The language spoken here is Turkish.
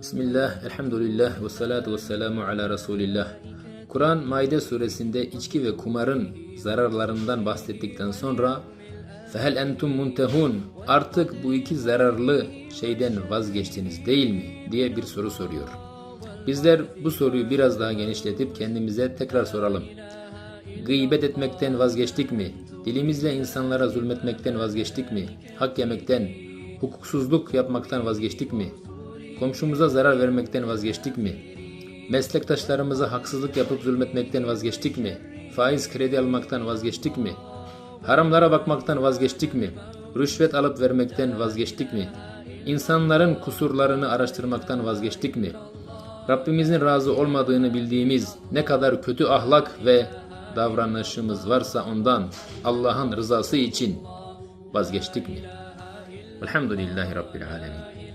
Bismillah, elhamdülillah ve salatu ve selamu ala Resulillah. Kur'an Maide suresinde içki ve kumarın zararlarından bahsettikten sonra fehel entum muntehun artık bu iki zararlı şeyden vazgeçtiniz değil mi diye bir soru soruyor. Bizler bu soruyu biraz daha genişletip kendimize tekrar soralım. Gıybet etmekten vazgeçtik mi? Dilimizle insanlara zulmetmekten vazgeçtik mi? Hak yemekten, hukuksuzluk yapmaktan vazgeçtik mi? Komşumuza zarar vermekten vazgeçtik mi? Meslektaşlarımıza haksızlık yapıp zulmetmekten vazgeçtik mi? Faiz kredi almaktan vazgeçtik mi? Haramlara bakmaktan vazgeçtik mi? Rüşvet alıp vermekten vazgeçtik mi? İnsanların kusurlarını araştırmaktan vazgeçtik mi? Rabbimizin razı olmadığını bildiğimiz ne kadar kötü ahlak ve davranışımız varsa ondan Allah'ın rızası için vazgeçtik mi? Elhamdülillahi Rabbil Alemin.